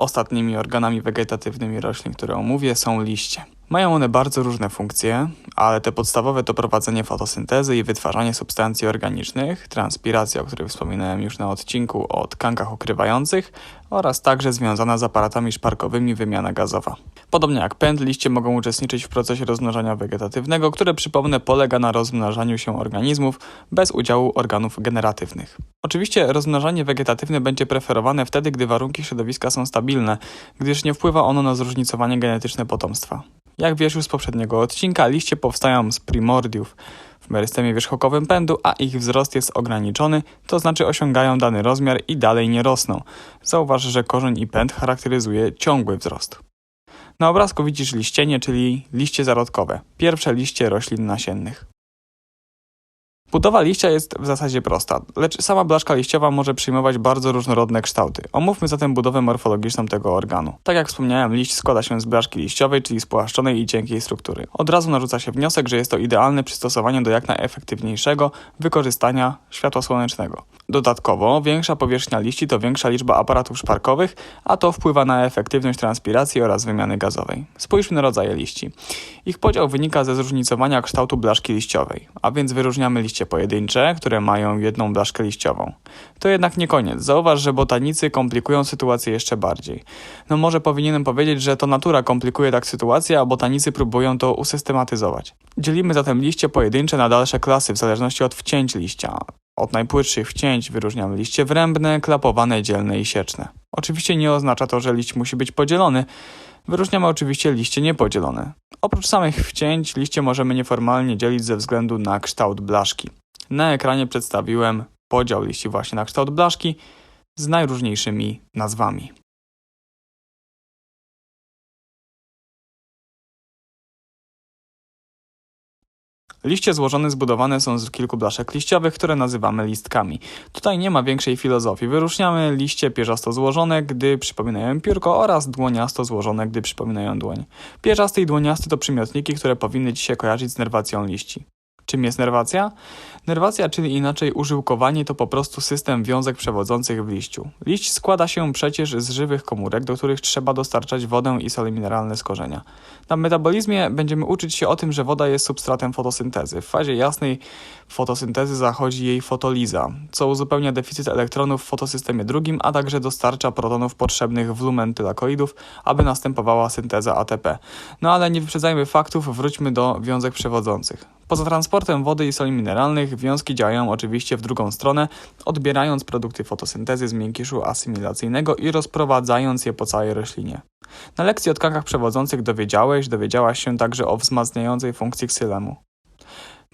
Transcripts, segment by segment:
Ostatnimi organami wegetatywnymi roślin, które omówię, są liście. Mają one bardzo różne funkcje, ale te podstawowe to prowadzenie fotosyntezy i wytwarzanie substancji organicznych, transpiracja, o której wspominałem już na odcinku o tkankach ukrywających oraz także związana z aparatami szparkowymi wymiana gazowa. Podobnie jak pęd, liście mogą uczestniczyć w procesie rozmnażania wegetatywnego, które przypomnę polega na rozmnażaniu się organizmów bez udziału organów generatywnych. Oczywiście rozmnażanie wegetatywne będzie preferowane wtedy, gdy warunki środowiska są stabilne, gdyż nie wpływa ono na zróżnicowanie genetyczne potomstwa. Jak wiesz już z poprzedniego odcinka, liście powstają z primordiów w merystemie wierzchokowym pędu, a ich wzrost jest ograniczony, to znaczy osiągają dany rozmiar i dalej nie rosną. Zauważ, że korzeń i pęd charakteryzuje ciągły wzrost. Na obrazku widzisz liścienie, czyli liście zarodkowe, pierwsze liście roślin nasiennych. Budowa liścia jest w zasadzie prosta, lecz sama blaszka liściowa może przyjmować bardzo różnorodne kształty. Omówmy zatem budowę morfologiczną tego organu. Tak jak wspomniałem, liść składa się z blaszki liściowej, czyli spłaszczonej i cienkiej struktury. Od razu narzuca się wniosek, że jest to idealne przystosowanie do jak najefektywniejszego wykorzystania światła słonecznego. Dodatkowo, większa powierzchnia liści to większa liczba aparatów szparkowych, a to wpływa na efektywność transpiracji oraz wymiany gazowej. Spójrzmy na rodzaje liści. Ich podział wynika ze zróżnicowania kształtu blaszki liściowej, a więc wyróżniamy liście pojedyncze, które mają jedną blaszkę liściową. To jednak nie koniec. Zauważ, że botanicy komplikują sytuację jeszcze bardziej. No może powinienem powiedzieć, że to natura komplikuje tak sytuację, a botanicy próbują to usystematyzować. Dzielimy zatem liście pojedyncze na dalsze klasy w zależności od wcięć liścia. Od najpłytszych wcięć wyróżniamy liście wrębne, klapowane, dzielne i sieczne. Oczywiście nie oznacza to, że liść musi być podzielony. Wyróżniamy oczywiście liście niepodzielone. Oprócz samych wcięć, liście możemy nieformalnie dzielić ze względu na kształt blaszki. Na ekranie przedstawiłem podział liści właśnie na kształt blaszki z najróżniejszymi nazwami. Liście złożone zbudowane są z kilku blaszek liściowych, które nazywamy listkami. Tutaj nie ma większej filozofii. Wyróżniamy liście pierzasto złożone, gdy przypominają piórko oraz dłoniasto złożone, gdy przypominają dłoń. Pierzasty i dłoniasty to przymiotniki, które powinny Ci się kojarzyć z nerwacją liści. Czym jest nerwacja? Nerwacja, czyli inaczej użyłkowanie, to po prostu system wiązek przewodzących w liściu. Liść składa się przecież z żywych komórek, do których trzeba dostarczać wodę i sole mineralne z korzenia. Na metabolizmie będziemy uczyć się o tym, że woda jest substratem fotosyntezy. W fazie jasnej fotosyntezy zachodzi jej fotoliza, co uzupełnia deficyt elektronów w fotosystemie drugim, a także dostarcza protonów potrzebnych w lumen tylakoidów, aby następowała synteza ATP. No ale nie wyprzedzajmy faktów, wróćmy do wiązek przewodzących. Poza transportem wody i soli mineralnych, wiązki działają oczywiście w drugą stronę, odbierając produkty fotosyntezy z miękiszu asymilacyjnego i rozprowadzając je po całej roślinie. Na lekcji o tkankach przewodzących dowiedziałeś, dowiedziałaś się także o wzmacniającej funkcji ksylemu.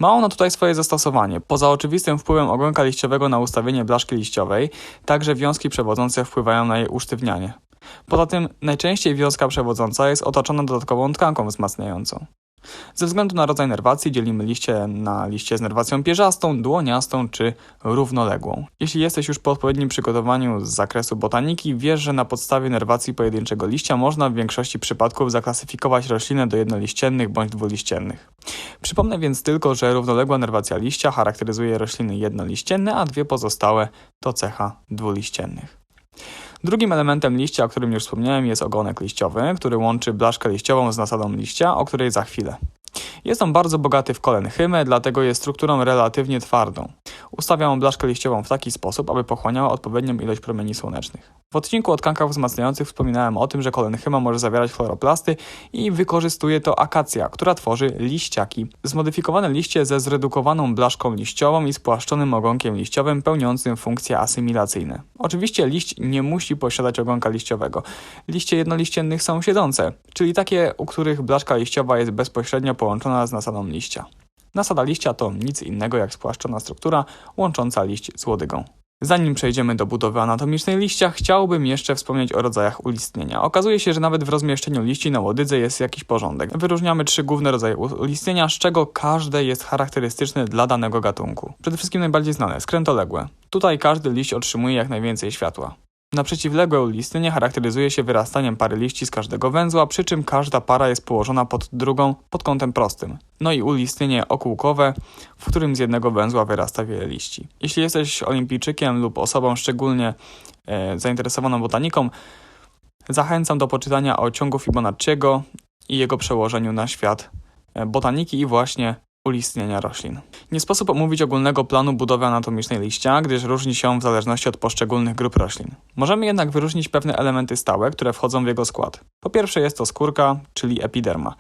Ma ona tutaj swoje zastosowanie. Poza oczywistym wpływem ogonka liściowego na ustawienie blaszki liściowej, także wiązki przewodzące wpływają na jej usztywnianie. Poza tym najczęściej wiązka przewodząca jest otoczona dodatkową tkanką wzmacniającą. Ze względu na rodzaj nerwacji dzielimy liście na liście z nerwacją pierzastą, dłoniastą czy równoległą. Jeśli jesteś już po odpowiednim przygotowaniu z zakresu botaniki, wiesz, że na podstawie nerwacji pojedynczego liścia można w większości przypadków zaklasyfikować rośliny do jednoliściennych bądź dwuliściennych. Przypomnę więc tylko, że równoległa nerwacja liścia charakteryzuje rośliny jednoliścienne, a dwie pozostałe to cecha dwuliściennych. Drugim elementem liścia, o którym już wspomniałem, jest ogonek liściowy, który łączy blaszkę liściową z nasadą liścia, o której za chwilę. Jest on bardzo bogaty w kolenchymę, dlatego jest strukturą relatywnie twardą. Ustawiam blaszkę liściową w taki sposób, aby pochłaniała odpowiednią ilość promieni słonecznych. W odcinku o tkankach wzmacniających wspominałem o tym, że kolenchyma może zawierać chloroplasty i wykorzystuje to akacja, która tworzy liściaki. Zmodyfikowane liście ze zredukowaną blaszką liściową i spłaszczonym ogonkiem liściowym pełniącym funkcje asymilacyjne. Oczywiście liść nie musi posiadać ogonka liściowego. Liście jednoliściennych są siedzące, czyli takie, u których blaszka liściowa jest bezpośrednio połączona z nasadą liścia. Nasada liścia to nic innego jak spłaszczona struktura łącząca liść z łodygą. Zanim przejdziemy do budowy anatomicznej liścia, chciałbym jeszcze wspomnieć o rodzajach ulistnienia. Okazuje się, że nawet w rozmieszczeniu liści na łodydze jest jakiś porządek. Wyróżniamy trzy główne rodzaje ulistnienia, z czego każde jest charakterystyczne dla danego gatunku. Przede wszystkim najbardziej znane, skrętoległe. Tutaj każdy liść otrzymuje jak najwięcej światła. Na przeciwległe ulistnienie charakteryzuje się wyrastaniem pary liści z każdego węzła, przy czym każda para jest położona pod drugą pod kątem prostym. No i ulistnienie okółkowe, w którym z jednego węzła wyrasta wiele liści. Jeśli jesteś olimpijczykiem lub osobą szczególnie e, zainteresowaną botaniką, Zachęcam do poczytania o ciągu Fibonacciego i jego przełożeniu na świat e, botaniki i właśnie ulistnienia roślin. Nie sposób omówić ogólnego planu budowy anatomicznej liścia, gdyż różni się w zależności od poszczególnych grup roślin. Możemy jednak wyróżnić pewne elementy stałe, które wchodzą w jego skład. Po pierwsze jest to skórka, czyli epiderma.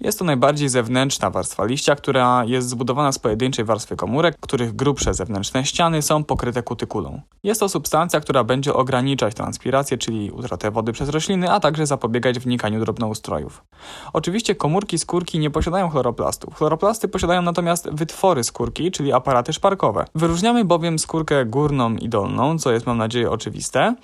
Jest to najbardziej zewnętrzna warstwa liścia, która jest zbudowana z pojedynczej warstwy komórek, których grubsze zewnętrzne ściany są pokryte kutykulą. Jest to substancja, która będzie ograniczać transpirację, czyli utratę wody przez rośliny, a także zapobiegać wnikaniu drobnoustrojów. Oczywiście komórki skórki nie posiadają chloroplastów. Chloroplasty posiadają natomiast wytwory skórki, czyli aparaty szparkowe. Wyróżniamy bowiem skórkę górną i dolną, co jest mam nadzieję oczywiste.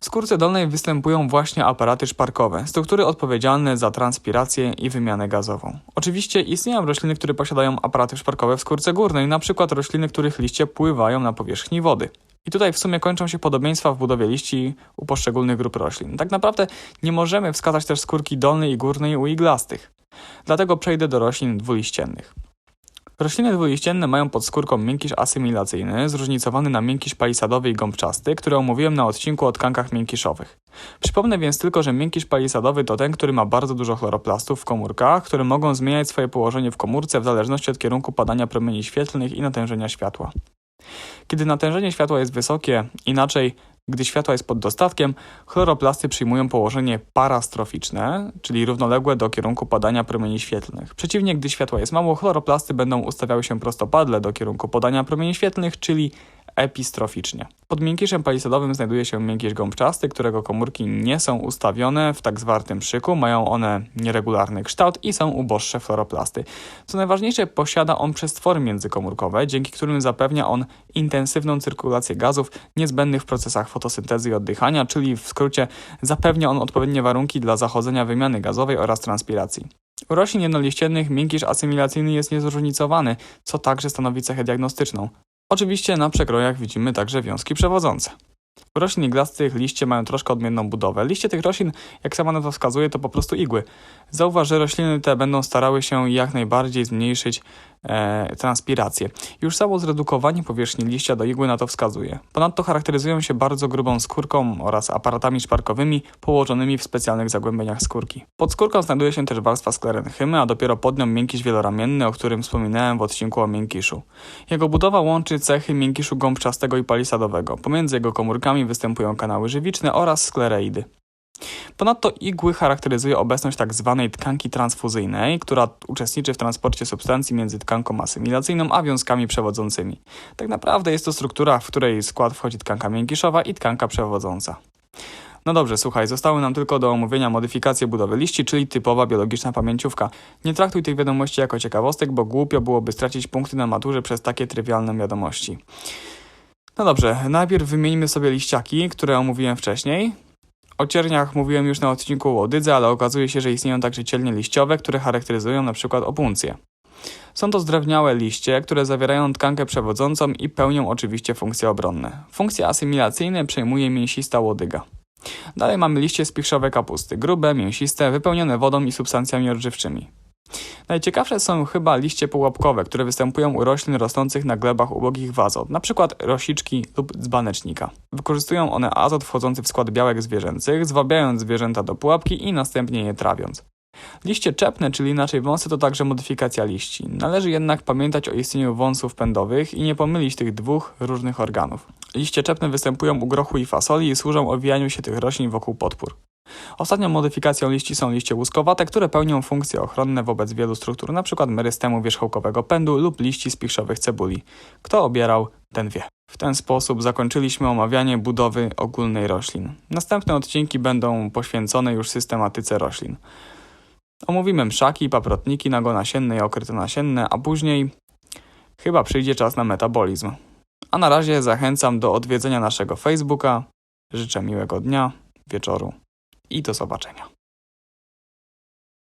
W skórce dolnej występują właśnie aparaty szparkowe, struktury odpowiedzialne za transpirację i wymianę gazową. Oczywiście istnieją rośliny, które posiadają aparaty szparkowe w skórce górnej, np. rośliny, których liście pływają na powierzchni wody. I tutaj w sumie kończą się podobieństwa w budowie liści u poszczególnych grup roślin. Tak naprawdę nie możemy wskazać też skórki dolnej i górnej u iglastych. Dlatego przejdę do roślin dwuliściennych. Rośliny dwuliścienne mają pod skórką miękisz asymilacyjny, zróżnicowany na miękisz palisadowy i gąbczasty, który omówiłem na odcinku o tkankach miękiszowych. Przypomnę więc tylko, że miękisz palisadowy to ten, który ma bardzo dużo chloroplastów w komórkach, które mogą zmieniać swoje położenie w komórce w zależności od kierunku padania promieni świetlnych i natężenia światła. Kiedy natężenie światła jest wysokie, inaczej gdy światła jest pod dostatkiem, chloroplasty przyjmują położenie parastroficzne, czyli równoległe do kierunku padania promieni świetlnych. Przeciwnie, gdy światła jest mało, chloroplasty będą ustawiały się prostopadle do kierunku podania promieni świetlnych, czyli epistroficznie. Pod miękiszem palisadowym znajduje się miękisz gąbczasty, którego komórki nie są ustawione w tak zwartym szyku, mają one nieregularny kształt i są uboższe fluoroplasty. Co najważniejsze, posiada on przestwory międzykomórkowe, dzięki którym zapewnia on intensywną cyrkulację gazów niezbędnych w procesach fotosyntezy i oddychania, czyli w skrócie zapewnia on odpowiednie warunki dla zachodzenia wymiany gazowej oraz transpiracji. U roślin jednoliściennych miękisz asymilacyjny jest niezróżnicowany, co także stanowi cechę diagnostyczną. Oczywiście na przekrojach widzimy także wiązki przewodzące. Roślin iglastych liście mają troszkę odmienną budowę. Liście tych roślin, jak sama nazwa wskazuje, to po prostu igły. Zauważ, że rośliny te będą starały się jak najbardziej zmniejszyć e, transpirację. Już samo zredukowanie powierzchni liścia do igły na to wskazuje. Ponadto charakteryzują się bardzo grubą skórką oraz aparatami szparkowymi położonymi w specjalnych zagłębieniach skórki. Pod skórką znajduje się też warstwa sklerenchymy, a dopiero pod nią miękisz wieloramienny, o którym wspominałem w odcinku o miękiszu. Jego budowa łączy cechy miękiszu gąbczastego i palisadowego. Pomiędzy jego komórkami występują kanały żywiczne oraz sklereidy. Ponadto igły charakteryzuje obecność tzw. Tak tkanki transfuzyjnej, która uczestniczy w transporcie substancji między tkanką asymilacyjną a wiązkami przewodzącymi. Tak naprawdę jest to struktura, w której skład wchodzi tkanka miękiszowa i tkanka przewodząca. No dobrze, słuchaj, zostały nam tylko do omówienia modyfikacje budowy liści, czyli typowa biologiczna pamięciówka. Nie traktuj tych wiadomości jako ciekawostek, bo głupio byłoby stracić punkty na maturze przez takie trywialne wiadomości. No dobrze, najpierw wymienimy sobie liściaki, które omówiłem wcześniej. O cierniach mówiłem już na odcinku o łodydze, ale okazuje się, że istnieją także cielnie liściowe, które charakteryzują przykład opuncję. Są to zdrewniałe liście, które zawierają tkankę przewodzącą i pełnią oczywiście funkcje obronne. Funkcje asymilacyjne przejmuje mięsista łodyga. Dalej mamy liście spichrzowe kapusty, grube, mięsiste, wypełnione wodą i substancjami odżywczymi. Najciekawsze są chyba liście połapkowe, które występują u roślin rosnących na glebach ubogich w azot, np. rosiczki lub dzbanecznika. Wykorzystują one azot wchodzący w skład białek zwierzęcych, zwabiając zwierzęta do pułapki i następnie je trawiąc. Liście czepne, czyli inaczej wąsy, to także modyfikacja liści. Należy jednak pamiętać o istnieniu wąsów pędowych i nie pomylić tych dwóch różnych organów. Liście czepne występują u grochu i fasoli i służą owijaniu się tych roślin wokół podpór. Ostatnią modyfikacją liści są liście łuskowate, które pełnią funkcje ochronne wobec wielu struktur, np. merystemu wierzchołkowego pędu lub liści spichrzowych cebuli. Kto obierał, ten wie. W ten sposób zakończyliśmy omawianie budowy ogólnej roślin. Następne odcinki będą poświęcone już systematyce roślin. Omówimy mszaki, paprotniki, nagonasienne i okrytonasienne, a później chyba przyjdzie czas na metabolizm. A na razie zachęcam do odwiedzenia naszego Facebooka. Życzę miłego dnia, wieczoru i do zobaczenia.